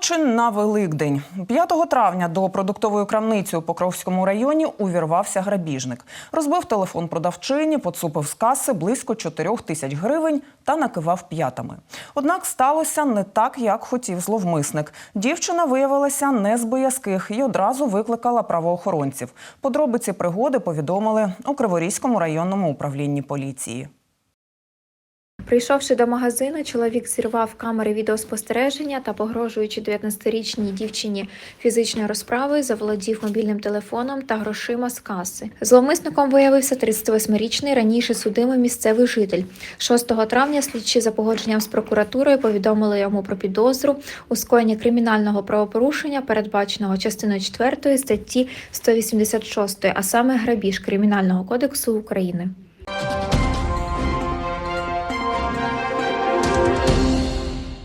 Злочин на Великдень 5 травня до продуктової крамниці у Покровському районі увірвався грабіжник. Розбив телефон продавчині, поцупив з каси близько 4 тисяч гривень та накивав п'ятами. Однак сталося не так, як хотів зловмисник. Дівчина виявилася не з боязких і одразу викликала правоохоронців. Подробиці пригоди повідомили у Криворізькому районному управлінні поліції. Прийшовши до магазину, чоловік зірвав камери відеоспостереження та, погрожуючи 19-річній дівчині фізичною розправою, заволодів мобільним телефоном та грошима з каси. Зловмисником виявився 38-річний раніше судимий місцевий житель. 6 травня слідчі за погодженням з прокуратурою повідомили йому про підозру у скоєнні кримінального правопорушення, передбаченого частиною 4 статті 186, а саме грабіж Кримінального кодексу України.